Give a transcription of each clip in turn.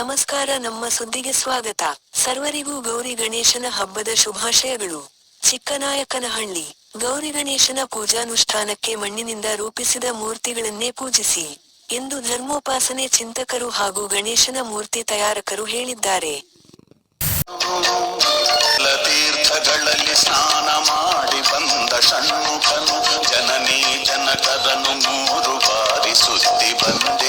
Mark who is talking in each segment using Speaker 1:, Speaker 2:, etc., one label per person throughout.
Speaker 1: ನಮಸ್ಕಾರ, ನಮ್ಮ ಸುದ್ದಿಗೆ ಸ್ವಾಗತ. ಸರ್ವರಿಗೂ ಗೌರಿ ಗಣೇಶನ ಹಬ್ಬದ ಶುಭಾಶಯಗಳು. ಚಿಕ್ಕನಾಯಕನಹಳ್ಳಿ. ಗೌರಿ ಗಣೇಶನ ಪೂಜಾನುಷ್ಠಾನಕ್ಕೆ ಮಣ್ಣಿನಿಂದ ರೂಪಿಸಿದ ಮೂರ್ತಿಗಳನ್ನೇ ಪೂಜಿಸಿ ಎಂದು ಧರ್ಮೋಪಾಸನೆ ಚಿಂತಕರು ಹಾಗೂ ಗಣೇಶನ ಮೂರ್ತಿ ತಯಾರಕರು ಹೇಳಿದ್ದಾರೆ.
Speaker 2: ತೀರ್ಥಗಳಲ್ಲಿ ಸ್ನಾನ ಮಾಡಿ ಬಂದ ಷಣ್ಮುಖನು ಜನನಿ ಜನಕದನು ಮೂರು ಬಾರಿ ಸುತ್ತಿ ಬಂದೆ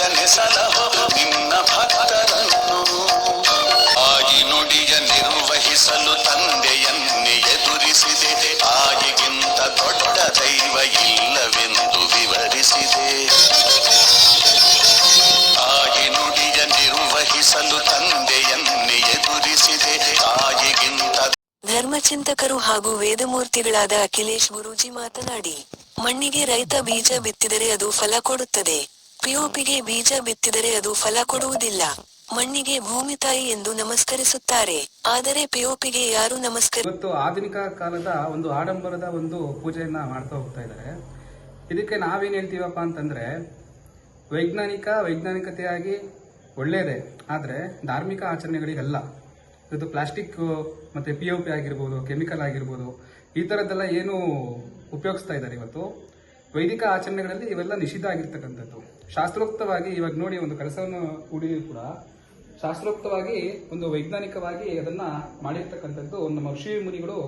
Speaker 2: ಸಲಹೋ, ನಿನ್ನ ಭಕ್ತರನ್ನು ಆಗಿ ನುಡಿಯ ನಿರ್ವಹಿಸಲು ತಂದೆಯನ್ನೇ ಎದುರಿಸಿದೆ. ಆಗಿಗಿಂತ ದೊಡ್ಡ ದೈವ ಇಲ್ಲವೆಂದು ವಿವರಿಸಿದೆ. ಆಗಿ ನುಡಿಯ ನಿರ್ವಹಿಸಲು ತಂದೆಯನ್ನೇ ಎದುರಿಸಿದೆ. ಆಗಿಗಿಂತ
Speaker 1: ಧರ್ಮಚಿಂತಕರು ಹಾಗೂ ವೇದಮೂರ್ತಿಗಳಾದ ಅಖಿಲೇಶ್ ಗುರೂಜಿ ಮಾತನಾಡಿ, ಮಣ್ಣಿಗೆ ರೈತ ಬೀಜ ಬಿತ್ತಿದರೆ ಅದು ಫಲ ಕೊಡುತ್ತದೆ. ಪಿಒಪಿಗೆ ಬೀಜ ಬಿತ್ತಿದರೆ ಅದು ಫಲ ಕೊಡುವುದಿಲ್ಲ. ಮಣ್ಣಿಗೆ ಭೂಮಿ ತಾಯಿ ಎಂದು ನಮಸ್ಕರಿಸುತ್ತಾರೆ. ಆದರೆ ಪಿಒಪಿಗೆ ಯಾರು ನಮಸ್ಕರಿ
Speaker 3: ಇವತ್ತು ಆಧುನಿಕ ಕಾಲದ ಒಂದು ಆಡಂಬರದ ಒಂದು ಪೂಜೆಯನ್ನ ಮಾಡ್ತಾ ಹೋಗ್ತಾ ಇದ್ದಾರೆ. ಇದಕ್ಕೆ ನಾವೇನ್ ಹೇಳ್ತೀವಪ್ಪ ಅಂತಂದ್ರೆ, ವೈಜ್ಞಾನಿಕ ವೈಜ್ಞಾನಿಕತೆಯಾಗಿ ಒಳ್ಳೆಯದೇ ಆದರೆ ಧಾರ್ಮಿಕ ಆಚರಣೆಗಳಿಗಲ್ಲ. ಇದು ಪ್ಲಾಸ್ಟಿಕ್ ಮತ್ತೆ ಪಿ ಒ ಪಿ ಆಗಿರ್ಬೋದು, ಕೆಮಿಕಲ್ ಆಗಿರ್ಬೋದು, ಈ ಥರದ್ದೆಲ್ಲ ಏನು ಉಪಯೋಗಿಸ್ತಾ ಇದ್ದಾರೆ ಇವತ್ತು. ವೈದಿಕ ಆಚರಣೆಗಳಲ್ಲಿ ಇವೆಲ್ಲ ನಿಷಿದ್ಧ ಆಗಿರ್ತಕ್ಕಂಥದ್ದು. ಶಾಸ್ತ್ರೋಕ್ತವಾಗಿ, ಇವಾಗ ನೋಡಿ ಒಂದು ಕಳಸವನ್ನು ಹೂಡಿ ಕೂಡ, ಶಾಸ್ತ್ರೋಕ್ತವಾಗಿ ಒಂದು ವೈಜ್ಞಾನಿಕವಾಗಿ ಅದನ್ನ ಮಾಡಿರ್ತಕ್ಕಂಥದ್ದು ನಮ್ಮ ಋಷಿ ಮುನಿಗಳು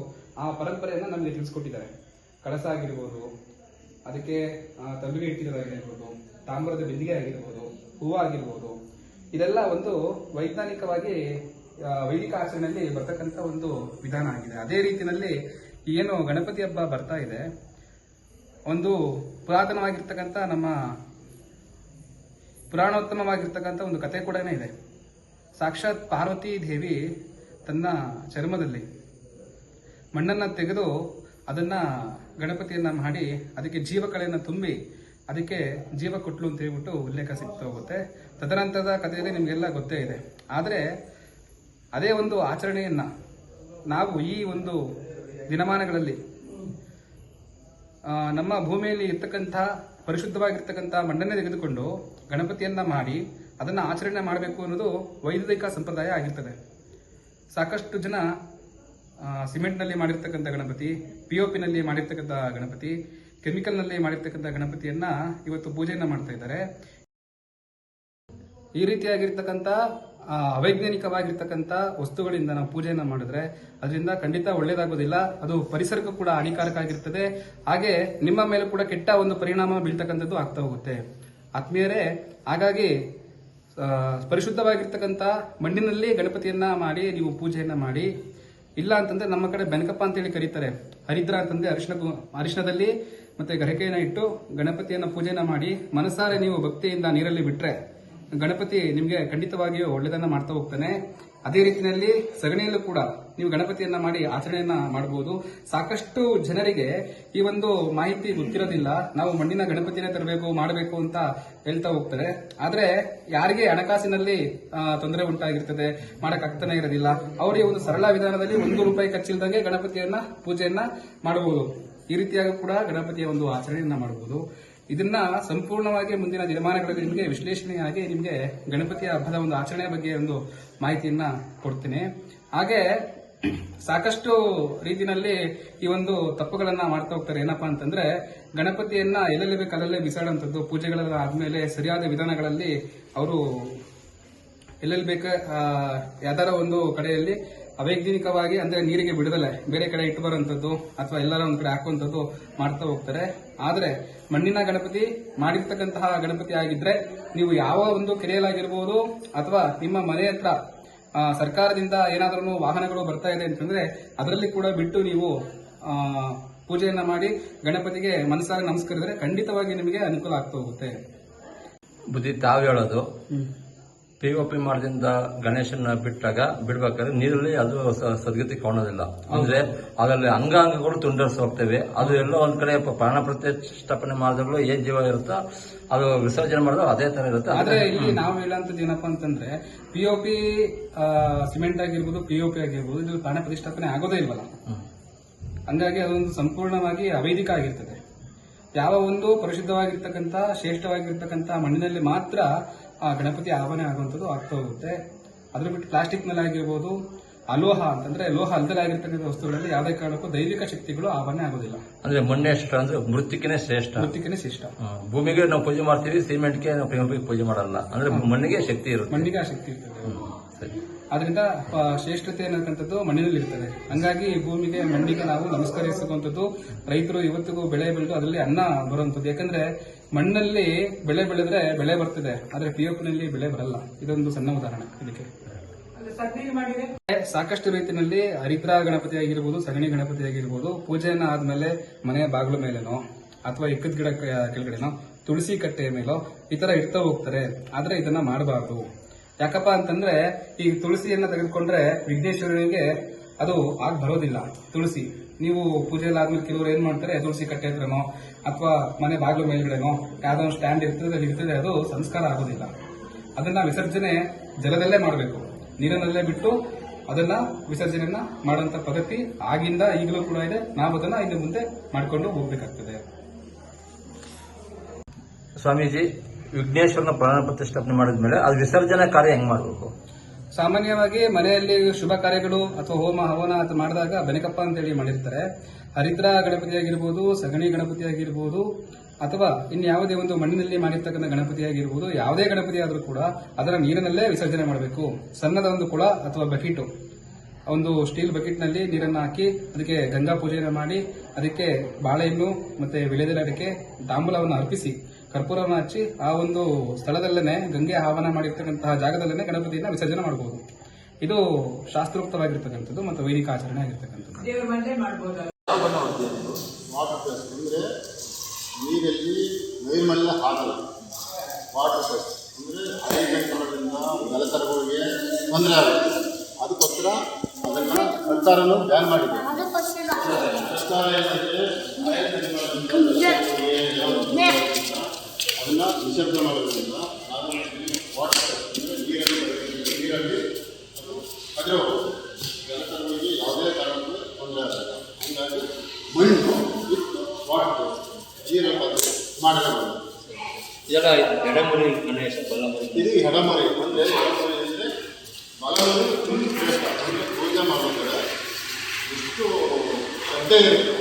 Speaker 3: ಆ ಪರಂಪರೆಯನ್ನ ನಮಗೆ ತಿಳಿಸ್ಕೊಟ್ಟಿದ್ದಾರೆ. ಕಳಸ ಆಗಿರ್ಬೋದು ಅದಕ್ಕೆ ತಂಬಿಗೆ ಇಟ್ಟಿರೋದಾಗಿರ್ಬೋದು, ತಾಮ್ರದ ಬಿಂದಿಗೆ ಆಗಿರ್ಬೋದು ಹೂವು ಆಗಿರ್ಬೋದು ಇದೆಲ್ಲ ಒಂದು ವೈಜ್ಞಾನಿಕವಾಗಿ ವೈದಿಕ ಆಚರಣೆಯಲ್ಲಿ ಬರ್ತಕ್ಕಂಥ ಒಂದು ವಿಧಾನ ಆಗಿದೆ. ಅದೇ ರೀತಿಯಲ್ಲಿ ಏನು ಗಣಪತಿ ಹಬ್ಬ ಬರ್ತಾ ಇದೆ, ಒಂದು ಪುರಾತನವಾಗಿರ್ತಕ್ಕಂಥ ನಮ್ಮ ಪುರಾಣೋತ್ತಮವಾಗಿರ್ತಕ್ಕಂಥ ಒಂದು ಕತೆ ಕೂಡ ಇದೆ. ಸಾಕ್ಷಾತ್ ಪಾರ್ವತಿ ದೇವಿ ತನ್ನ ಚರ್ಮದಲ್ಲಿ ಮಣ್ಣನ್ನು ತೆಗೆದು ಅದನ್ನ ಗಣಪತಿಯನ್ನ ಮಾಡಿ ಅದಕ್ಕೆ ಜೀವಕಳೆಯನ್ನು ತುಂಬಿ ಅದಕ್ಕೆ ಜೀವ ಕೊಟ್ಲು ಅಂತ ಹೇಳ್ಬಿಟ್ಟು ಉಲ್ಲೇಖ ಸಿಗ್ತಾ ಹೋಗುತ್ತೆ. ತದನಂತರದ ಕಥೆಯಲ್ಲಿ ನಿಮಗೆಲ್ಲ ಗೊತ್ತೇ ಇದೆ. ಆದರೆ ಅದೇ ಒಂದು ಆಚರಣೆಯನ್ನ ನಾವು ಈ ಒಂದು ದಿನಮಾನಗಳಲ್ಲಿ ನಮ್ಮ ಭೂಮಿಯಲ್ಲಿ ಇರ್ತಕ್ಕಂಥ ಪರಿಶುದ್ಧವಾಗಿರ್ತಕ್ಕಂಥ ಮಣ್ಣನ್ನೇ ತೆಗೆದುಕೊಂಡು ಗಣಪತಿಯನ್ನ ಮಾಡಿ ಅದನ್ನ ಆಚರಣೆ ಮಾಡಬೇಕು ಅನ್ನೋದು ವೈದಿಕ ಸಂಪ್ರದಾಯ ಆಗಿರ್ತದೆ. ಸಾಕಷ್ಟು ಜನ ಸಿಮೆಂಟ್ನಲ್ಲಿ ಮಾಡಿರ್ತಕ್ಕಂಥ ಗಣಪತಿ ಪಿ ಒ ಪಿನಲ್ಲಿ ಮಾಡಿರ್ತಕ್ಕಂಥ ಗಣಪತಿ, ಕೆಮಿಕಲ್ನಲ್ಲಿ ಮಾಡಿರ್ತಕ್ಕಂಥ ಗಣಪತಿಯನ್ನ ಇವತ್ತು ಪೂಜೆಯನ್ನ ಮಾಡ್ತಾ ಇದ್ದಾರೆ. ಈ ರೀತಿಯಾಗಿರ್ತಕ್ಕಂಥ ಅವೈಜ್ಞಾನಿಕವಾಗಿರ್ತಕ್ಕಂಥ ವಸ್ತುಗಳಿಂದ ನಾವು ಪೂಜೆಯನ್ನ ಮಾಡಿದ್ರೆ ಅದರಿಂದ ಖಂಡಿತ ಒಳ್ಳೇದಾಗೋದಿಲ್ಲ. ಅದು ಪರಿಸರಕ್ಕೂ ಕೂಡ ಹಾನಿಕಾರಕ ಆಗಿರ್ತದೆ. ಹಾಗೆ ನಿಮ್ಮ ಮೇಲೆ ಕೂಡ ಕೆಟ್ಟ ಒಂದು ಪರಿಣಾಮ ಬೀಳ್ತಕ್ಕಂಥದ್ದು ಆಗ್ತಾ ಹೋಗುತ್ತೆ. ಆತ್ಮೀಯರೇ, ಹಾಗಾಗಿ ಪರಿಶುದ್ಧವಾಗಿರ್ತಕ್ಕಂಥ ಮಣ್ಣಿನಲ್ಲಿ ಗಣಪತಿಯನ್ನ ಮಾಡಿ, ನೀವು ಪೂಜೆಯನ್ನ ಮಾಡಿ, ಇಲ್ಲ ಅಂತಂದ್ರೆ ನಮ್ಮ ಕಡೆ ಬೆನಕಪ್ಪ ಅಂತೇಳಿ ಕರೀತಾರೆ. ಹರಿದ್ರ ಅಂತಂದ್ರೆ ಅರಿಶಿನ ಅರಿಶಿನದಲ್ಲಿ ಮತ್ತೆ ಗರಕೆಯನ್ನ ಇಟ್ಟು ಗಣಪತಿಯನ್ನ ಪೂಜೆಯನ್ನ ಮಾಡಿ, ಮನಸಾರೆ ನೀವು ಭಕ್ತಿಯಿಂದ ನೀರಲ್ಲಿ ಬಿಟ್ರೆ, ಗಣಪತಿ ನಿಮಗೆ ಖಂಡಿತವಾಗಿಯೂ ಒಳ್ಳೆಯದನ್ನ ಮಾಡ್ತಾ ಹೋಗ್ತಾನೆ. ಅದೇ ರೀತಿಯಲ್ಲಿ ಸಗಣಿಯಲ್ಲೂ ಕೂಡ ನೀವು ಗಣಪತಿಯನ್ನ ಮಾಡಿ ಆಚರಣೆಯನ್ನ ಮಾಡಬಹುದು ಸಾಕಷ್ಟು ಜನರಿಗೆ ಈ ಒಂದು ಮಾಹಿತಿ ಗೊತ್ತಿರೋದಿಲ್ಲ. ನಾವು ಮಣ್ಣಿನ ಗಣಪತಿನೇ ತರಬೇಕು, ಮಾಡಬೇಕು ಅಂತ ಹೇಳ್ತಾ ಹೋಗ್ತಾರೆ. ಆದ್ರೆ ಯಾರಿಗೆ ಹಣಕಾಸಿನಲ್ಲಿ ತೊಂದರೆ ಉಂಟಾಗಿರ್ತದೆ, ಮಾಡಕ್ ಆಗ್ತಾನೆ ಇರೋದಿಲ್ಲ. ಅವರಿಗೆ ಒಂದು ಸರಳ ವಿಧಾನದಲ್ಲಿ ಒಂದು ರೂಪಾಯಿ ಖರ್ಚಿಲ್ದಂಗೆ ಗಣಪತಿಯನ್ನ, ಪೂಜೆಯನ್ನ ಮಾಡಬಹುದು ಈ ರೀತಿಯಾಗಿ ಕೂಡ ಗಣಪತಿಯ ಒಂದು ಆಚರಣೆಯನ್ನ ಮಾಡಬಹುದು ಇದನ್ನ ಸಂಪೂರ್ಣವಾಗಿ ಮುಂದಿನ ದಿನಮಾನಗಳಲ್ಲಿ ನಿಮಗೆ ವಿಶ್ಲೇಷಣೆಯಾಗಿ ನಿಮಗೆ ಗಣಪತಿಯ ಹಬ್ಬದ ಒಂದು ಆಚರಣೆಯ ಬಗ್ಗೆ ಒಂದು ಮಾಹಿತಿಯನ್ನ ಕೊಡ್ತೀನಿ. ಹಾಗೆ ಸಾಕಷ್ಟು ರೀತಿನಲ್ಲಿ ಈ ಒಂದು ತಪ್ಪುಗಳನ್ನ ಮಾಡ್ತಾ ಹೋಗ್ತಾರೆ. ಏನಪ್ಪಾ ಅಂತಂದ್ರೆ, ಗಣಪತಿಯನ್ನ ಎಲ್ಲೆಲ್ಲಿ ಬೇಕು ಅಲ್ಲಲ್ಲೇ ಬಿಸಾಡುವಂಥದ್ದು ಪೂಜೆಗಳೆಲ್ಲ ಆದ್ಮೇಲೆ ಸರಿಯಾದ ವಿಧಾನಗಳಲ್ಲಿ ಅವರು ಎಲ್ಲೆಲ್ಲಿ ಬೇಕ ಯಾವ್ದಾರ ಒಂದು ಕಡೆಯಲ್ಲಿ ಅವೈಜ್ಞಾನಿಕವಾಗಿ, ಅಂದ್ರೆ ನೀರಿಗೆ ಬಿಡದಲೆ ಬೇರೆ ಕಡೆ ಇಟ್ಟು ಬರುವಂತದ್ದು ಅಥವಾ ಎಲ್ಲರ ಒಂದ್ ಕಡೆ ಹಾಕುವಂತದ್ದು ಮಾಡ್ತಾ ಹೋಗ್ತಾರೆ. ಆದ್ರೆ ಮಣ್ಣಿನ ಗಣಪತಿ ಮಾಡಿರ್ತಕ್ಕಂತಹ ಗಣಪತಿ ಆಗಿದ್ರೆ ನೀವು ಯಾವ ಒಂದು ಕೆರೆಯಲ್ಲಾಗಿರ್ಬೋದು ಅಥವಾ ನಿಮ್ಮ ಮನೆ ಹತ್ರ ಸರ್ಕಾರದಿಂದ ಏನಾದರೂ ವಾಹನಗಳು ಬರ್ತಾ ಇದೆ ಅಂತಂದ್ರೆ ಅದರಲ್ಲಿ ಕೂಡ ಬಿಟ್ಟು ನೀವು ಪೂಜೆಯನ್ನ ಮಾಡಿ ಗಣಪತಿಗೆ ಮನಸ್ಸಾಗಿ ನಮಸ್ಕರಿಸಿದ್ರೆ ಖಂಡಿತವಾಗಿ ನಿಮಗೆ ಅನುಕೂಲ ಆಗ್ತಾ ಹೋಗುತ್ತೆ.
Speaker 4: ಬುದ್ಧಿ ತಾವು ಹೇಳೋದು. ಪಿ ಒ ಪಿ ಮಾಡದಿಂದ ಗಣೇಶನ ಬಿಟ್ಟಾಗ ಬಿಡ್ಬೇಕಾದ್ರೆ ನೀರಲ್ಲಿ ಅದು ಸದ್ಗತಿ ಕಾಣೋದಿಲ್ಲ. ಅಂದ್ರೆ ಅದರಲ್ಲಿ ಅಂಗಾಂಗಗಳು ತುಂಡರ್ಸ್ ಹೋಗ್ತೇವೆ. ಅದು ಎಲ್ಲೋ ಒಂದ್ ಕಡೆ ಪ- ಪ್ರಾಣ ಪ್ರತಿಷ್ಠಾಪನೆ ಮಾಡಿದ್ರು ಏನ್ ಜೀವ ಇರುತ್ತೋ ಅದು ವಿಸರ್ಜನೆ ಮಾಡಿದ್ರು ಅದೇ ತರ ಇರುತ್ತೆ.
Speaker 3: ಆದ್ರೆ ಇಲ್ಲಿ ನಾವು ಹೇಳಂತದ್ದು ಏನಪ್ಪಾ ಅಂತಂದ್ರೆ ಪಿ ಒ ಪಿ ಸಿಮೆಂಟ್ ಆಗಿರ್ಬೋದು ಪಿಒಪಿ ಆಗಿರ್ಬೋದು ಇದು ಪ್ರಾಣ ಪ್ರತಿಷ್ಠಾಪನೆ ಆಗೋದೇ ಇಲ್ವಲ್ಲ. ಹಂಗಾಗಿ ಅದೊಂದು ಸಂಪೂರ್ಣವಾಗಿ ಅವೈದಿಕ ಆಗಿರ್ತದೆ. ಯಾವ ಒಂದು ಪರಿಶುದ್ಧವಾಗಿರ್ತಕ್ಕಂಥ ಶ್ರೇಷ್ಠವಾಗಿರ್ತಕ್ಕಂಥ ಮಣ್ಣಿನಲ್ಲಿ ಮಾತ್ರ ಆ ಗಣಪತಿ ಆವನೆ ಆಗುವಂಥದ್ದು ಆಗ್ತಾ ಹೋಗುತ್ತೆ. ಅದ್ರ ಬಿಟ್ಟು ಪ್ಲಾಸ್ಟಿಕ್ ಮೇಲೆ ಆಗಿರ್ಬೋದು ಅಲೋಹ ಅಂತಂದ್ರೆ ಲೋಹ ಅಲ್ದಲೇ ಆಗಿರ್ತಕ್ಕಂಥ ವಸ್ತುಗಳಲ್ಲಿ ಯಾವುದೇ ಕಾರಣಕ್ಕೂ ದೈವಿಕ ಶಕ್ತಿಗಳು ಆವರಣೆ ಆಗೋದಿಲ್ಲ.
Speaker 4: ಅಂದ್ರೆ ಮಣ್ಣೆ ಶ್ರೇಷ್ಠ ಅಂದ್ರೆ ಮೃತ್ತಿಕೆನೆ ಶ್ರೇಷ್ಠ.
Speaker 3: ಮೃತ್ತಿಕೆನೇ ಶ್ರೇಷ್ಠ.
Speaker 4: ಭೂಮಿಗೆ ನಾವು ಪೂಜೆ ಮಾಡ್ತೀವಿ ಸಿಮೆಂಟ್ಗೆ ನಾವು ಪೂಜೆ ಮಾಡಲ್ಲ. ಅಂದ್ರೆ ಮಣ್ಣಿಗೆ ಶಕ್ತಿ ಇರುತ್ತೆ.
Speaker 3: ಮಣ್ಣಿಗೆ ಆ ಶಕ್ತಿ ಇರ್ತದೆ.
Speaker 4: ಸರಿ.
Speaker 3: ಆದ್ರಿಂದ ಆ, ಶ್ರೇಷ್ಠತೆ ಅನ್ನತಕ್ಕಂಥದ್ದು ಮಣ್ಣಿನಲ್ಲಿ ಇರ್ತದೆ ಹಂಗಾಗಿ ಭೂಮಿಗೆ ಮಣ್ಣಿಗೆ ನಾವು ನಮಸ್ಕರಿಸುವಂಥದ್ದು ರೈತರು ಇವತ್ತಿಗೂ ಬೆಳೆ ಬೆಳೆದು ಅದರಲ್ಲಿ ಅನ್ನ ಬರುವಂಥದ್ದು. ಯಾಕಂದ್ರೆ ಮಣ್ಣಲ್ಲಿ ಬೆಳೆ ಬೆಳೆದ್ರೆ ಬೆಳೆ ಬರ್ತದೆ ಆದ್ರೆ ನಲ್ಲಿ ಬೆಳೆ ಬರಲ್ಲ. ಇದೊಂದು ಸಣ್ಣ ಉದಾಹರಣೆ ಇದಕ್ಕೆ. ಸಾಕಷ್ಟು ರೀತಿಯಲ್ಲಿ ಹರಿದ್ರ ಗಣಪತಿ ಆಗಿರ್ಬೋದು ಸಗಣಿ ಗಣಪತಿ ಆಗಿರ್ಬೋದು ಪೂಜೆಯನ್ನ ಆದ್ಮೇಲೆ ಮನೆಯ ಬಾಗಿಲು ಮೇಲೆನೋ ಅಥವಾ ಇಕ್ಕದ ಗಿಡ ಕೆಳಗಡೆನೋ ತುಳಸಿ ಕಟ್ಟೆಯ ಮೇಲೋ ಈ ತರ ಇಡ್ತಾ ಹೋಗ್ತಾರೆ. ಆದ್ರೆ ಇದನ್ನ ಮಾಡಬಾರ್ದು. ಯಾಕಪ್ಪ ಅಂತಂದ್ರೆ, ಈ ತುಳಸಿಯನ್ನ ತೆಗೆದುಕೊಂಡ್ರೆ ವಿಘ್ನೇಶ್ವರನಿಗೆ ಅದು ಆಗ ಬರೋದಿಲ್ಲ, ತುಳಸಿ. ನೀವು ಪೂಜೆಲ್ಲ ಆದ್ಮೇಲೆ ಕೆಲವರು ಏನ್ ಮಾಡ್ತಾರೆ, ತುಳಸಿ ಕಟ್ಟೆ ಹತ್ರನೋ ಅಥವಾ ಮನೆ ಬಾಗಿಲು ಮೇಲ್ಗಡೆನೋ, ಯಾವ್ದೋ ಒಂದು ಸ್ಟ್ಯಾಂಡ್ ಇರ್ತದೆ ಇರ್ತದೆ, ಅದು ಸಂಸ್ಕಾರ ಆಗೋದಿಲ್ಲ. ಅದನ್ನ ವಿಸರ್ಜನೆ ಜಲದಲ್ಲೇ ಮಾಡಬೇಕು. ನೀರಿನಲ್ಲೇ ಬಿಟ್ಟು ಅದನ್ನ ವಿಸರ್ಜನೆಯನ್ನ ಮಾಡುವಂತ ಪದ್ಧತಿ ಆಗಿಂದ ಈಗಲೂ ಕೂಡ ಇದೆ. ನಾವು ಅದನ್ನ ಇನ್ನು ಮುಂದೆ ಮಾಡಿಕೊಂಡು ಹೋಗ್ಬೇಕಾಗ್ತದೆ.
Speaker 4: ಸ್ವಾಮೀಜಿ ವಿಘ್ನೇಶ್ವರನ ಪ್ರಾಣ ಪ್ರತಿಷ್ಠಾಪನೆ ಮಾಡಿದ್ಮೇಲೆ ಅದು ವಿಸರ್ಜನಾ ಕಾರ್ಯ ಹೆಂಗ್ ಮಾಡಬೇಕು?
Speaker 3: ಸಾಮಾನ್ಯವಾಗಿ ಮನೆಯಲ್ಲಿ ಶುಭ ಕಾರ್ಯಗಳು ಅಥವಾ ಹೋಮ, ಹವನ ಅಂತ ಮಾಡಿದಾಗ ಬೆನಕಪ್ಪ ಅಂತೇಳಿ ಮಾಡಿರ್ತಾರೆ. ಹರಿದ್ರ ಗಣಪತಿ ಆಗಿರ್ಬೋದು ಸಗಣಿ ಗಣಪತಿ ಆಗಿರ್ಬೋದು ಅಥವಾ ಇನ್ಯಾವುದೇ ಒಂದು ಮಣ್ಣಿನಲ್ಲಿ ಮಾಡಿರ್ತಕ್ಕಂಥ ಗಣಪತಿ ಆಗಿರ್ಬೋದು ಯಾವುದೇ ಗಣಪತಿ ಆದರೂ ಕೂಡ ಅದರ ನೀರಿನಲ್ಲೇ ವಿಸರ್ಜನೆ ಮಾಡಬೇಕು. ಸಣ್ಣದ ಒಂದು ಕುಳ ಅಥವಾ ಬಕೆಟು ಒಂದು ಸ್ಟೀಲ್ ಬಕೆಟ್ನಲ್ಲಿ ನೀರನ್ನು ಹಾಕಿ ಅದಕ್ಕೆ ಗಂಗಾ ಪೂಜೆಯನ್ನು ಮಾಡಿ, ಅದಕ್ಕೆ ಬಾಳೆಹಣ್ಣು ಮತ್ತೆ ವಿಳೆದೆಲೆ ಅದಕ್ಕೆ ತಾಂಬೂಲವನ್ನು ಅರ್ಪಿಸಿ ಕರ್ಪೂರವನ್ನು ಹಚ್ಚಿ ಆ ಒಂದು ಸ್ಥಳದಲ್ಲೇನೆ ಗಂಗೆ ಆಹ್ವಾನ ಮಾಡಿರ್ತಕ್ಕಂತಹ ಜಾಗದಲ್ಲೇ ಗಣಪತಿಯನ್ನ ವಿಸರ್ಜನೆ ಮಾಡಬಹುದು ಇದು ಶಾಸ್ತ್ರೋಕ್ತವಾಗಿರ್ತಕ್ಕಂಥದ್ದು ಮತ್ತು ವೈದಿಕ ಆಚರಣೆ ಆಗಿರ್ತಕ್ಕಂಥದ್ದು.
Speaker 5: ನೀರಲ್ಲಿ ನೈರ್ಮಲ್ಯ ಆಗಲ್ಲ ವಾಟರ್ ಅಂದರೆ ತೊಂದರೆ ಆಗುತ್ತೆ. ಅದಕ್ಕೋಸ್ಕರ ಅದನ್ನು ಸರ್ಕಾರನೂ ಬ್ಯಾನ್ ಮಾಡಿದೆ. ಸರ್ಕಾರ ಏನಂದರೆ ಅದನ್ನು ಮಾಡೋದ್ರಿಂದ ನಾವು ವಾಟರ್ ಅಂದರೆ ನೀರಲ್ಲಿ ಅದು ಅದ್ರ ಯಾವುದೇ ಕಾರಣಕ್ಕೂ ತೊಂದರೆ ಆಗಲ್ಲ. ಹೀಗಾಗಿ ಮಣ್ಣು ವಾಟರ್
Speaker 4: ಇದೆಲ್ಲ ಎಡಮುರಿ ಗಣೇಶ ಬಲಮರಿ.
Speaker 5: ಇದು ಎಡಮರಿ ಅಂದರೆ ಎಡಮರಿ ಅಂದರೆ ಬಲಮರಿ ತುಂಬ ಶ್ರೇಷ್ಠ ಅಂದರೆ ಪೂಜೆ ಮಾಡಬೇಕಾದ್ರೆ ಎಷ್ಟು ಶ್ರದ್ಧೆ ಇರುತ್ತೆ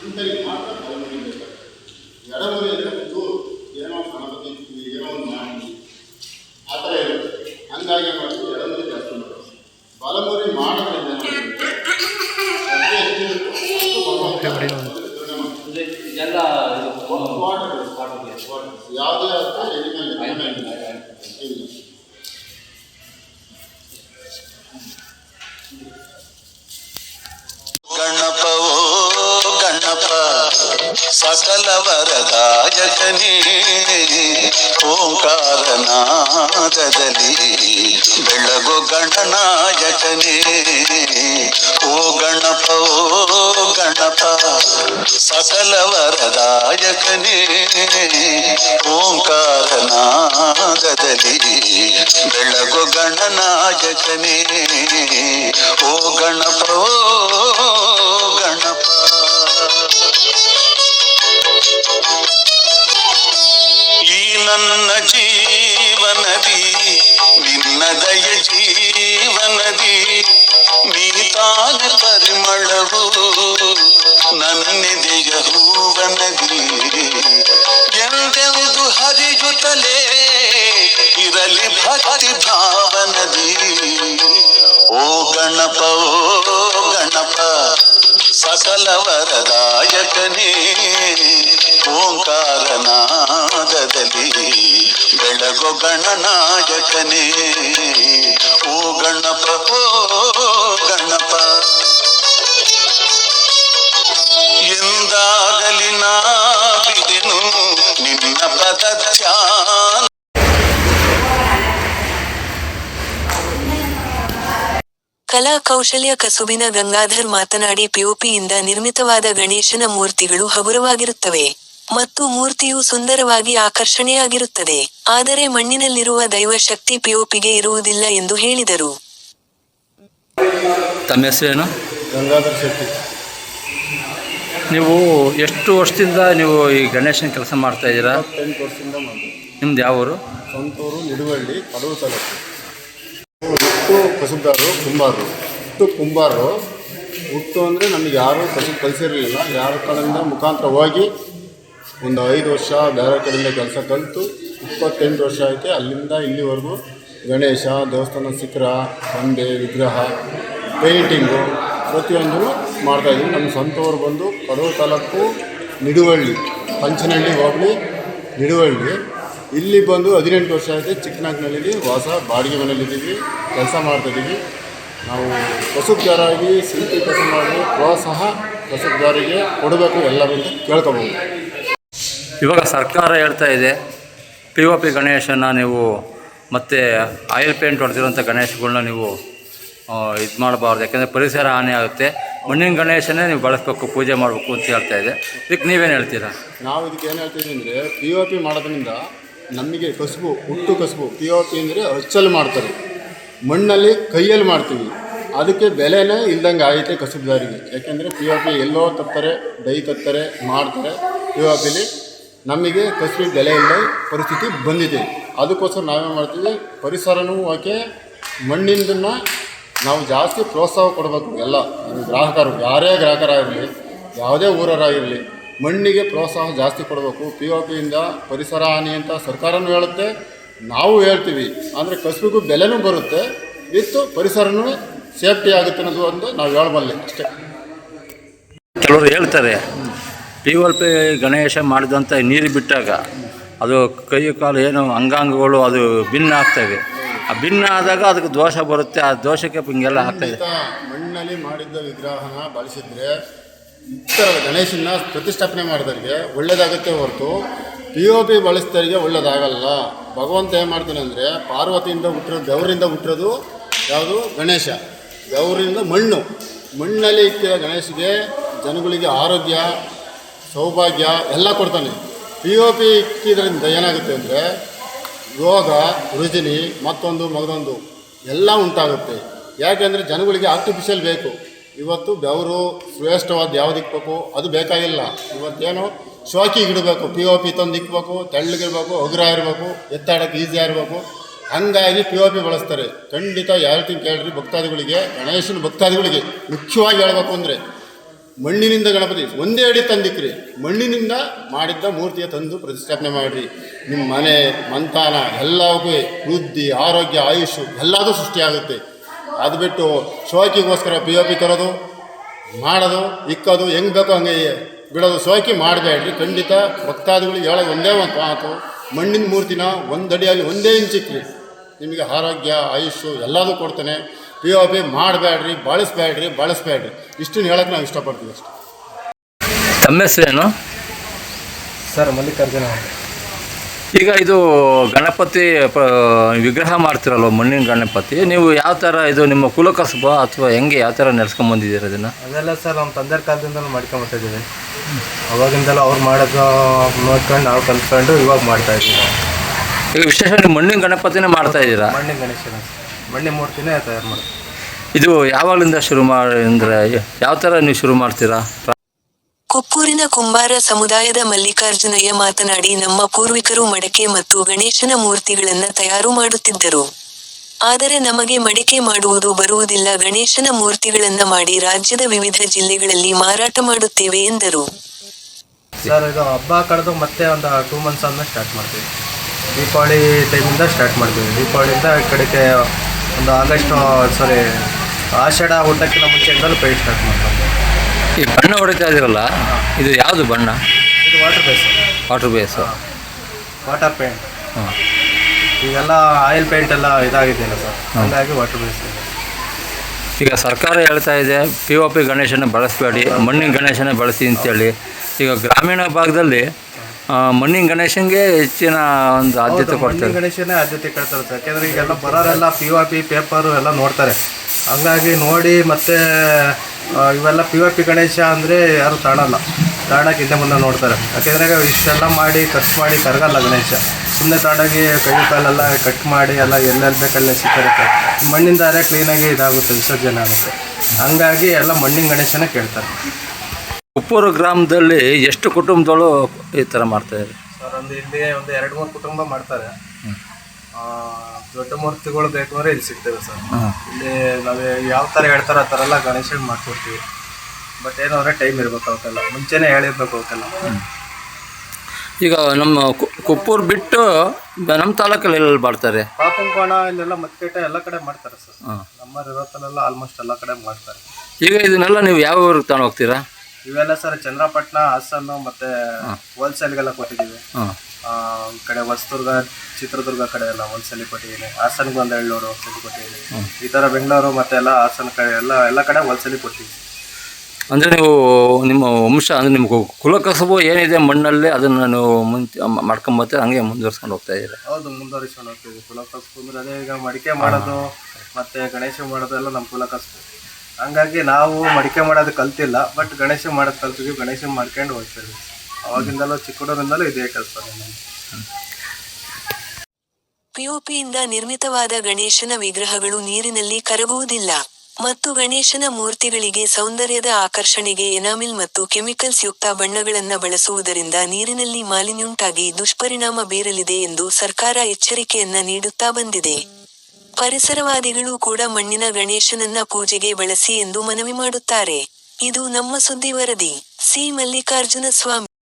Speaker 5: ಅಂತರಿಗೆ ಮಾತ್ರ ಬಲಮರಿ ಬೇಕು ಎಡಮರಿ ಅಂದರೆ ದೂರು ಏನೋ ಗಣಪತಿ ಏನೋ ಒಂದು ಮಾಡಿ ಆ ಥರ ಇರುತ್ತೆ
Speaker 2: ಬೆಳಗು ಗಣನಾಯಕನೇ. ಓ ಗಣಪವೋ ಗಣಪ, ಸಕಲ ವರದಾಯಕನೇ. ಓಂಕಾರನಾದದಲ್ಲಿ ಬೆಳಗು ಗಣನಾಯಕನೇ. ಓ ಗಣಪ ಓ ಗಣಪ. ಈ ನನ್ನ ಜೀವನದಿ ನಿನ್ನ ದಯ ಜೀವನದಿ ನೀ ತಾನ ಪರಿಮಳವು ನನ್ನೆದೆಯ ಹೂವನದಿ. ಎಂದೆಂದು ಹರಿಯುತ್ತಲೇ ಇರಲಿ ಭಕ್ತಿ ಭಾವನದಿ. ಓ ಗಣಪ ಓ ಗಣಪ ಸಕಲ ವರದಾಯಕನೇ ಓಂಕಾರನಾದದಲ್ಲಿ ಬೆಳಗೋ ಗಣನಾಯಕನೇ. ಓ ಗಣಪ ಓ ಗಣಪ.
Speaker 1: ಎಂದಾಗಲಿ ನಾ ಬಿದೆನು ನಿನ್ನ ಪದತ್ಯ ಕಲಾ ಕೌಶಲ್ಯ ಕಸುಬಿನ ಗಂಗಾಧರ್ ಮಾತನಾಡಿ ಪಿಒಪಿಯಿಂದ ನಿರ್ಮಿತವಾದ ಗಣೇಶನ ಮೂರ್ತಿಗಳು ಹಗುರವಾಗಿರುತ್ತವೆ ಮತ್ತು ಮೂರ್ತಿಯು ಸುಂದರವಾಗಿ ಆಕರ್ಷಣೆಯಾಗಿರುತ್ತದೆ. ಆದರೆ ಮಣ್ಣಿನಲ್ಲಿರುವ ದೈವ ಶಕ್ತಿ ಪಿಒಪಿಗೆ ಇರುವುದಿಲ್ಲ ಎಂದು ಹೇಳಿದರು.
Speaker 4: ತಮ್ಮ ಹೆಸರೇನು?
Speaker 5: ಗಂಗಾಧರ್ ಶೆಟ್ಟಿ.
Speaker 4: ನೀವು ಎಷ್ಟು ವರ್ಷದಿಂದ ನೀವು ಈ ಗಣೇಶನ ಕೆಲಸ ಮಾಡ್ತಾ ಇದ್ದೀರಾ? ನಿಮ್ದು ಯಾವ ಊರು
Speaker 5: ಸ್ವಂತೂರು ನಿಡುವಳ್ಳಿ ಕಡೂರು ತಾಲೂಕು. ಹುಟ್ಟು ಕಸುಬಾರರು ಕುಂಬಾರರು ಹುಟ್ಟು ಕುಂಬಾರರು ಹುಟ್ಟು ಅಂದರೆ ನಮಗೆ ಯಾರೂ ಕಸುಬು ಕಲಿಸಿರಲಿಲ್ಲ. ಯಾರ ಕಡೆಯಿಂದ ಮುಖಾಂತರ ಹೋಗಿ ಒಂದು ಐದು ವರ್ಷ, ಬೇರೆ ಕಡೆಯಿಂದ ಕೆಲಸ ಕಲಿತು ಇಪ್ಪತ್ತೆಂಟು ವರ್ಷ ಐತೆ ಅಲ್ಲಿಂದ ಇಲ್ಲಿವರೆಗೂ ಗಣೇಶ, ದೇವಸ್ಥಾನ ಶಿಖರ, ಬಂಡೆ, ವಿಗ್ರಹ, ಪೇಂಟಿಂಗು ಪ್ರತಿಯೊಂದೂ ಮಾಡ್ತಾಯಿದ್ವಿ ನಮ್ಮ ಸ್ವಂತವರು ಬಂದು ಕಡೂರು ತಾಲೂಕು ನಿಡುವಳ್ಳಿ, ಪಂಚನಹಳ್ಳಿ ಹೋಬಳಿ ನಿಡುವಳ್ಳಿ. ಇಲ್ಲಿ ಬಂದು ಹದಿನೆಂಟು ವರ್ಷ ಆಯಿತು ಚಿಕ್ಕನಾಗ್ನಲ್ಲಿ ವಾಸ ಬಾಡಿಗೆ ಮನೇಲಿದ್ದೀವಿ ಕೆಲಸ ಮಾಡ್ತಿದ್ದೀವಿ. ನಾವು ಕಸುಬ್ದಾರಾಗಿ ಶಿಲ್ಪಿ ಕೆಲಸ ಮಾಡಿ ಪ್ರೋತ್ಸಾಹ ಕಸುಬ್ದಾರಿಗೆ ಕೊಡಬೇಕು ಎಲ್ಲರಿಂದ ಕೇಳ್ಕೊಬೋದು.
Speaker 4: ಇವಾಗ ಸರ್ಕಾರ ಹೇಳ್ತಾ ಇದೆ ಪಿ ಒ ಪಿ ಗಣೇಶನ ನೀವು ಮತ್ತು ಆಯಿಲ್ ಪೇಂಟ್ ಹೊಡೆದಿರೋಂಥ ಗಣೇಶಗಳನ್ನ ನೀವು ಇದು ಮಾಡಬಾರ್ದು. ಯಾಕೆಂದರೆ ಪರಿಸರ ಹಾನಿ ಆಗುತ್ತೆ. ಮಣ್ಣಿನ ಗಣೇಶನೇ ನೀವು ಬಳಸಬೇಕು ಪೂಜೆ ಮಾಡಬೇಕು ಅಂತ ಹೇಳ್ತಾ ಇದೆ. ಇದಕ್ಕೆ ನೀವೇನು ಹೇಳ್ತೀರಾ?
Speaker 5: ನಾವು ಇದಕ್ಕೆ ಏನು ಹೇಳ್ತೀವಿ ಅಂದರೆ ಪಿ ಒ ಪಿ ಮಾಡೋದ್ರಿಂದ ನಮಗೆ ಕಸುಬು, ಹುಟ್ಟು ಕಸುಬು ಪಿ ಓ ಪಿ ಅಂದರೆ ಹಚ್ಚಲ್ಲಿ ಮಾಡ್ತಾರೆ. ಮಣ್ಣಲ್ಲಿ ಕೈಯಲ್ಲಿ ಮಾಡ್ತೀವಿ. ಅದಕ್ಕೆ ಬೆಲೆನೇ ಇಲ್ದಂಗೆ ಆಗೈತೆ ಕಸುಬುದಾರಿಗೆ. ಯಾಕೆಂದರೆ ಪಿ ಓ ಪಿ ಎಲ್ಲೋ ತರ್ತಾರೆ, ಡೈ ತರ್ತಾರೆ, ಮಾಡ್ತಾರೆ. ಪಿ ಓ ಪಿಲಿ ನಮಗೆ ಕಸುಬಿಗೆ ಬೆಲೆ ಇಲ್ಲ ಪರಿಸ್ಥಿತಿ ಬಂದಿದೆ. ಅದಕ್ಕೋಸ್ಕರ ನಾವೇನು ಮಾಡ್ತೀವಿ? ಪರಿಸರನೂ ಓಕೆ, ಮಣ್ಣಿಂದನ್ನು ನಾವು ಜಾಸ್ತಿ ಪ್ರೋತ್ಸಾಹ ಕೊಡಬೇಕು ಎಲ್ಲ. ಗ್ರಾಹಕರು, ಯಾರೇ ಗ್ರಾಹಕರಾಗಿರಲಿ, ಯಾವುದೇ ಊರವರಾಗಿರಲಿ. ಮಣ್ಣಿಗೆ ಪ್ರೋತ್ಸಾಹ ಜಾಸ್ತಿ ಕೊಡಬೇಕು. ಪಿ ಓ ಪಿಯಿಂದ ಪರಿಸರ ಹಾನಿ ಅಂತ ಸರ್ಕಾರನೂ ಹೇಳುತ್ತೆ ನಾವು ಹೇಳ್ತೀವಿ. ಅಂದರೆ ಕಸುಬಿಗೂ ಬೆಲೆನೂ ಬರುತ್ತೆ ಇತ್ತು ಪರಿಸರನೂ ಸೇಫ್ಟಿ ಆಗುತ್ತೆ ಅನ್ನೋದು ಒಂದು ನಾವು ಹೇಳಬಲ್ಲೆ ಅಷ್ಟೇ.
Speaker 4: ಕೆಲವರು ಹೇಳ್ತಾರೆ ಪಿ ಒಲ್ ಪಿ ಗಣೇಶ ಮಾಡಿದಂಥ ನೀರು ಬಿಟ್ಟಾಗ ಅದು ಕೈ ಕಾಲು ಏನು ಅಂಗಾಂಗಗಳು ಅದು ಭಿನ್ನ ಆಗ್ತವೆ. ಆ ಭಿನ್ನ ಆದಾಗ ಅದಕ್ಕೆ ದೋಷ ಬರುತ್ತೆ ಆ ದೋಷಕ್ಕೆ ಹಿಂಗೆಲ್ಲ ಆಗ್ತಾಯಿದೆ
Speaker 5: ಖಂಡಿತ ಮಣ್ಣಲ್ಲಿ ಮಾಡಿದ್ದ ವಿಗ್ರಹನ ಬಳಸಿದ್ರೆ ಇತರ ಗಣೇಶನ ಪ್ರತಿಷ್ಠಾಪನೆ ಮಾಡಿದವರಿಗೆ ಒಳ್ಳೇದಾಗುತ್ತೆ ಹೊರತು ಪಿ ಒ ಪಿ ಬಳಸಿದವರಿಗೆ ಒಳ್ಳೇದಾಗಲ್ಲ. ಭಗವಂತ ಏನು ಮಾಡ್ತಾನೆ ಅಂದರೆ ಪಾರ್ವತಿಯಿಂದ ಹುಟ್ಟಿರೋದು ಗೌರಿಂದ ಹುಟ್ಟಿರೋದು ಯಾವುದು? ಗಣೇಶ. ಬೆವರಿಂದ ಮಣ್ಣು. ಮಣ್ಣಲ್ಲಿ ಇಕ್ಕಿದ ಗಣೇಶಿಗೆ ಜನಗಳಿಗೆ ಆರೋಗ್ಯ, ಸೌಭಾಗ್ಯ ಎಲ್ಲ ಕೊಡ್ತಾನೆ. ಪಿ ಒ ಪಿ ಇಕ್ಕಿದ್ರಿಂದ ಏನಾಗುತ್ತೆ ಅಂದರೆ ಯೋಗ ರುಜಿನಿ ಮತ್ತೊಂದು, ಮಗದೊಂದು ಎಲ್ಲ ಉಂಟಾಗುತ್ತೆ. ಯಾಕೆಂದರೆ ಜನಗಳಿಗೆ ಆರ್ಟಿಫಿಷಿಯಲ್ ಬೇಕು. ಇವತ್ತು ಬೆವರು ಶ್ರೇಷ್ಠವಾದ ಯಾವ್ದು ಇಕ್ಬೇಕು ಅದು ಬೇಕಾಗಿಲ್ಲ. ಇವತ್ತೇನು ಶೋಕಿಗೆ ಇಡಬೇಕು ಪಿ ಒ ಪಿ ತಂದು ಇಕ್ಬೇಕು ತೆಳ್ಳಗಿರ್ಬೇಕು ಹಗುರ ಇರಬೇಕು ಎತ್ತಾಡೋಕ್ಕೆ ಈಸಿ ಇರಬೇಕು ಹಂಗಾಗಿ ಪಿ ಒ ಪಿ ಬಳಸ್ತಾರೆ. ಖಂಡಿತ ಹೇಳ್ತೀನಿ ಕೇಳ್ರಿ ಭಕ್ತಾದಿಗಳಿಗೆ, ಗಣೇಶನ ಭಕ್ತಾದಿಗಳಿಗೆ ಮುಖ್ಯವಾಗಿ ಹೇಳಬೇಕು ಅಂದರೆ, ಮಣ್ಣಿನಿಂದ ಗಣಪತಿ ಒಂದೇ ಅಡಿ ತಂದಿಕ್ರಿ. ಮಣ್ಣಿನಿಂದ ಮಾಡಿದ್ದ ಮೂರ್ತಿಯ ತಂದು ಪ್ರತಿಷ್ಠಾಪನೆ ಮಾಡಿರಿ. ನಿಮ್ಮ ಮನೆ, ಮಂತಾನ ಎಲ್ಲವೂ ವೃದ್ಧಿ, ಆರೋಗ್ಯ, ಆಯುಷು ಎಲ್ಲದೂ ಸೃಷ್ಟಿಯಾಗುತ್ತೆ. ಅದು ಬಿಟ್ಟು ಶೋಕಿಗೋಸ್ಕರ ಪಿ ಒ ಪಿ ತರೋದು ಮಾಡೋದು ಇಕ್ಕೋದು ಹೆಂಗೆ ಬೇಕೋ ಹಂಗೆ ಬಿಡೋದು ಶೋಕಿ ಮಾಡಬೇಡ್ರಿ. ಖಂಡಿತ ಭಕ್ತಾದಿಗಳು ಹೇಳೋದು ಒಂದೇ ಒಂದು ಮಾತು ಮಣ್ಣಿನ ಮೂರ್ತಿನ ಒಂದು ಅಡಿಯಾಗಿ ಒಂದೇ ಇಂಚಿಕ್ರಿ ನಿಮಗೆ ಆರೋಗ್ಯ ಆಯುಷು ಎಲ್ಲದೂ ಕೊಡ್ತೇನೆ. ಪಿ ಒ ಪಿ ಮಾಡಬೇಡ್ರಿ ಬಳಸ್ಬೇಡ್ರಿ ಬಳಸಬೇಡ್ರಿ. ಇಷ್ಟನ್ನು ಹೇಳೋಕ್ಕೆ ನಾವು ಇಷ್ಟಪಡ್ತೀವಿ ಅಷ್ಟೇ.
Speaker 4: ತಮ್ಮ ಹೆಸರೇನು?
Speaker 6: ಸರ್ ಮಲ್ಲಿಕಾರ್ಜುನ.
Speaker 4: ಈಗ ಇದು ಗಣಪತಿ ಪ ವಿಗ್ರಹ ಮಾಡ್ತಿರಲ್ವ ಮಣ್ಣಿನ ಗಣಪತಿ ನೀವು ಯಾವ ಥರ ಇದು ನಿಮ್ಮ ಕುಲಕಸಬ ಅಥವಾ ಹೆಂಗೆ ಯಾವ ಥರ ಬಂದಿದ್ದೀರಾ ಅದನ್ನ
Speaker 6: ಅದೆಲ್ಲ ಸರ್ ನಮ್ಮ ತಂದೆ ಕಾಲದಿಂದಲೂ ಮಾಡ್ಕೊಂಬತ್ತಾ ಇದ್ದೀವಿ ಅವಾಗಿಂದಲೂ ಅವ್ರು ಮಾಡೋದು ನೋಡ್ಕೊಂಡು ನಾವು ಕಲ್ತ್ಕೊಂಡು ಇವಾಗ ಮಾಡ್ತಾ ಇದ್ದೀವಿ.
Speaker 4: ಈಗ ವಿಶೇಷ ನೀವು ಮಣ್ಣಿನ ಗಣಪತಿನೇ ಮಾಡ್ತಾ ಇದ್ದೀರಾ?
Speaker 6: ಮಣ್ಣಿನ ಗಣೇಶನ ಮಣ್ಣಿನ ಮೂರ್ತಿನೇ ತಯಾರು ಮಾಡ್ತೀವಿ
Speaker 4: ಇದು ಯಾವಾಗಲಿಂದ ಶುರು ಮಾಡಿ ಅಂದರೆ ಯಾವ ಥರ ನೀವು ಶುರು ಮಾಡ್ತೀರಾ?
Speaker 1: ಕೊಪ್ಪೂರಿನ ಕುಂಬಾರ ಸಮುದಾಯದ ಮಲ್ಲಿಕಾರ್ಜುನಯ್ಯ ಮಾತನಾಡಿ, ನಮ್ಮ ಪೂರ್ವಿಕರು ಮಡಕೆ ಮತ್ತು ಗಣೇಶನ ಮೂರ್ತಿಗಳನ್ನ ತಯಾರು ಮಾಡುತ್ತಿದ್ದರು. ಆದರೆ ನಮಗೆ ಮಡಿಕೆ ಮಾಡುವುದು ಬರುವುದಿಲ್ಲ, ಗಣೇಶನ ಮೂರ್ತಿಗಳನ್ನ ಮಾಡಿ ರಾಜ್ಯದ ವಿವಿಧ ಜಿಲ್ಲೆಗಳಲ್ಲಿ ಮಾರಾಟ ಮಾಡುತ್ತೇವೆ ಎಂದರು.
Speaker 6: ಸರ್ ಇದು ಹಬ್ಬ ಕಳೆದು ಮತ್ತೆ ಒಂದು ಟೂ ಮಂತ್ಸ್ ಆದಮೇಲೆ ಸ್ಟಾರ್ಟ್ ಮಾಡ್ತೀವಿ. ದೀಪಾವಳಿ ಟೈಮಿಂದ ಸ್ಟಾರ್ಟ್ ಮಾಡ್ತೀವಿ. ದೀಪಾವಳಿಯಿಂದ ಕಡೆಗೆ ಒಂದು ಆಗಸ್ಟ್ ಸಾರಿ ಆಷಾಢ ಊಟಕ್ಕಿಂತ ಮುಂಚೆಯಿಂದಲೂ ಪೇಂಟ್ ಸ್ಟಾರ್ಟ್ ಮಾಡ್ತೀವಿ.
Speaker 4: ಈ ಬಣ್ಣ ಹೊಡಿತಾ ಇದ್ರಲ್ಲ ಇದು ಯಾವುದು ಬಣ್ಣ?
Speaker 6: ಇದು water base
Speaker 4: water base
Speaker 6: water paint
Speaker 4: ಹಾಂ
Speaker 6: ಈಗೆಲ್ಲ ಆಯಿಲ್ ಪೇಂಟ್ ಎಲ್ಲ ಇದಾಗಿದೆಯಲ್ಲ ಸರ್. ಹಾಗಾಗಿ ವಾಟರ್ ಬೇಸ್ ಇದೆ.
Speaker 4: ಈಗ ಸರ್ಕಾರ ಹೇಳ್ತಾ ಇದೆ ಪಿ ಒ ಪಿ ಗಣೇಶನ ಬಳಸಬೇಡಿ ಮಣ್ಣಿನ ಗಣೇಶನ ಬಳಸಿ ಅಂತೇಳಿ. ಈಗ ಗ್ರಾಮೀಣ ಭಾಗದಲ್ಲಿ ಆ, ಮಣ್ಣಿನ ಗಣೇಶನ್ಗೆ ಹೆಚ್ಚಿನ ಒಂದು ಆದ್ಯತೆ
Speaker 6: ಮಣ್ಣಿನ
Speaker 4: ಕೊಡ್ತಾರೆ.
Speaker 6: ಗಣೇಶನೇ ಆದ್ಯತೆ ಕೊಡ್ತಾರೆ ಸರ್. ಯಾಕೆಂದ್ರೆ ಈಗೆಲ್ಲ ಬರೋರೆಲ್ಲ ಪಿ ಒ ಪಿ ಪೇಪರು ಎಲ್ಲ ನೋಡ್ತಾರೆ. ಹಂಗಾಗಿ ನೋಡಿ ಮತ್ತೆ ಇವೆಲ್ಲ ಪಿ ಒ ಪಿ ಗಣೇಶ ಅಂದರೆ ಯಾರು ತಾಣಲ್ಲ ತಾಣಕ್ಕೆ ಹಿಂದೆ ಮುಂದೆ ನೋಡ್ತಾರೆ. ಯಾಕೆಂದ್ರೆ ಇಷ್ಟೆಲ್ಲ ಮಾಡಿ ಖರ್ಚು ಮಾಡಿ ಕರಗಲ್ಲ ಗಣೇಶ. ಸುಮ್ಮನೆ ತಾಣಾಗಿ ಕೈ ಕಾಲೆಲ್ಲ ಕಟ್ ಮಾಡಿ ಎಲ್ಲ ಎಲ್ಲೆಲ್ಲಿ ಬೇಕಲ್ಲೇ ಸಿಕ್ಕಿರುತ್ತೆ. ಮಣ್ಣಿಂದ ಅರೆ ಕ್ಲೀನಾಗಿ ಇದಾಗುತ್ತೆ ವಿಸರ್ಜನೆ ಆಗುತ್ತೆ. ಹಂಗಾಗಿ ಎಲ್ಲ ಮಣ್ಣಿನ ಗಣೇಶನೇ ಕೇಳ್ತಾರೆ.
Speaker 4: ಉಪ್ಪೂರು ಗ್ರಾಮದಲ್ಲಿ ಎಷ್ಟು ಕುಟುಂಬದಳು ಈ ಥರ ಮಾಡ್ತಾರೆ
Speaker 6: ಸರ್ ಒಂದು ಇಲ್ಲಿ ಒಂದು ಎರಡು ಮೂರು ಕುಟುಂಬ ಮಾಡ್ತಾರೆ. ದೊಡ್ಡ ಮೂರ್ತಿಗಳು ಬೇಕು ಅಂದರೆ ಇಲ್ಲಿ ಸಿಗ್ತೇವೆ ಸರ್. ಇಲ್ಲಿ ನಾವೇ ಯಾವ ಥರ ಹೇಳ್ತಾರೆ ಆ ಥರ ಎಲ್ಲ ಗಣೇಶ ಮಾಡ್ಕೊಡ್ತೀವಿ. ಬಟ್ ಏನು ಅಂದರೆ ಟೈಮ್ ಇರ್ಬೇಕು ಅವಕ್ಕೆಲ್ಲ. ಮುಂಚೆನೇ ಹೇಳಿರ್ಬೇಕು ಅವಕ್ಕೆಲ್ಲ.
Speaker 4: ಈಗ ನಮ್ಮ ಕುಪ್ಪೂರು ಬಿಟ್ಟು ನಮ್ಮ ತಾಲೂಕಲ್ಲಿ ಎಲ್ಲೆಲ್ಲಿ ಮಾಡ್ತಾರೆ?
Speaker 6: ಪಾಪಂಕೋಣ ಇಲ್ಲೆಲ್ಲ ಮತ್ಕೇಟ ಎಲ್ಲ ಕಡೆ ಮಾಡ್ತಾರೆ ಸರ್. ನಮ್ಮ ರಿವತ್ತಲ್ಲೆಲ್ಲ ಆಲ್ಮೋಸ್ಟ್ ಎಲ್ಲ ಕಡೆ ಮಾಡ್ತಾರೆ.
Speaker 4: ಈಗ ಇದನ್ನೆಲ್ಲ ನೀವು ಯಾವ ಊರಿಗೆ ತಗೊಂಡು ಹೋಗ್ತೀರಾ?
Speaker 6: ಇವೆಲ್ಲ ಸರ್ ಚಂದ್ರಪಟ್ಟಣ ಹಾಸನ್ನು ಮತ್ತೆ ಹೋಲ್ಸೇಲ್ಗೆಲ್ಲ ಕೊಟ್ಟಿದ್ದೀವಿ. ಈ ಕಡೆ ಹೊಸದುರ್ಗ ಚಿತ್ರದುರ್ಗ ಕಡೆ ಎಲ್ಲ ಒಂದ್ಸಲಿ ಕೊಟ್ಟಿದ್ದೀನಿ. ಹಾಸನ್ಗೆ ಒಂದು ಎಳ್ಳೂರು ಒಂದು ಕೊಟ್ಟಿದ್ದೀನಿ. ಈ ಥರ ಬೆಂಗಳೂರು ಮತ್ತೆ ಎಲ್ಲ ಹಾಸನ ಕಡೆ ಎಲ್ಲ ಎಲ್ಲ ಕಡೆ ಒಂದ್ಸಲಿ ಕೊಟ್ಟಿದ್ದೀನಿ.
Speaker 4: ಅಂದರೆ ನೀವು ನಿಮ್ಮ ವಂಶ ಅಂದರೆ ನಿಮ್ಮ ಕುಲಕಸಬು ಏನಿದೆ ಮಣ್ಣಲ್ಲಿ ಅದನ್ನು ನೀವು ಮುಂಚೆ ಮಾಡ್ಕೊಂಬತ್ತೆ ಹಂಗೆ ಮುಂದುವರ್ಸ್ಕೊಂಡು ಹೋಗ್ತಾ ಇದ್ದೀರಾ?
Speaker 6: ಹೌದು ಮುಂದುವರಿಸ್ಕೊಂಡು ಹೋಗ್ತೀವಿ ಕುಲಕಸಬು ಅಂದರೆ ಅದೇ ಈಗ ಮಡಿಕೆ ಮಾಡೋದು ಮತ್ತು ಗಣೇಶ ಮಾಡೋದೆಲ್ಲ ನಮ್ಮ ಕುಲಕಸಬು. ಹಂಗಾಗಿ ನಾವು ಮಡಿಕೆ ಮಾಡೋದು ಕಲ್ತಿಲ್ಲ ಬಟ್ ಗಣೇಶ ಮಾಡೋದು ಕಲ್ತಿದ್ವಿ ಗಣೇಶ ಮಾಡ್ಕೊಂಡು ಹೋಗ್ತೀವಿ ಅವಾಗಿಂದಲೂ ಚಿಕ್ಕ ಇದೇ ಕೆಲಸ.
Speaker 1: ಪಿಒಪಿಯಿಂದ ನಿರ್ಮಿತವಾದ ಗಣೇಶನ ವಿಗ್ರಹಗಳು ನೀರಿನಲ್ಲಿ ಕರಗುವುದಿಲ್ಲ. ಮತ್ತು ಗಣೇಶನ ಮೂರ್ತಿಗಳಿಗೆ ಸೌಂದರ್ಯದ ಆಕರ್ಷಣೆಗೆ ಎನಾಮಿಲ್ ಮತ್ತು ಕೆಮಿಕಲ್ಸ್ ಯುಕ್ತ ಬಣ್ಣಗಳನ್ನ ಬಳಸುವುದರಿಂದ ನೀರಿನಲ್ಲಿ ಮಾಲಿನ್ಯುಂಟಾಗಿ ದುಷ್ಪರಿಣಾಮ ಬೀರಲಿದೆ ಎಂದು ಸರ್ಕಾರ ಎಚ್ಚರಿಕೆಯನ್ನ ನೀಡುತ್ತಾ ಬಂದಿದೆ. ಪರಿಸರವಾದಿಗಳು ಕೂಡ ಮಣ್ಣಿನ ಗಣೇಶನನ್ನ ಪೂಜೆಗೆ ಬಳಸಿ ಎಂದು ಮನವಿ ಮಾಡುತ್ತಾರೆ. ಇದು ನಮ್ಮ ಸುದ್ದಿ ವರದಿ. ಸಿ. ಮಲ್ಲಿಕಾರ್ಜುನ ಸ್ವಾಮಿ.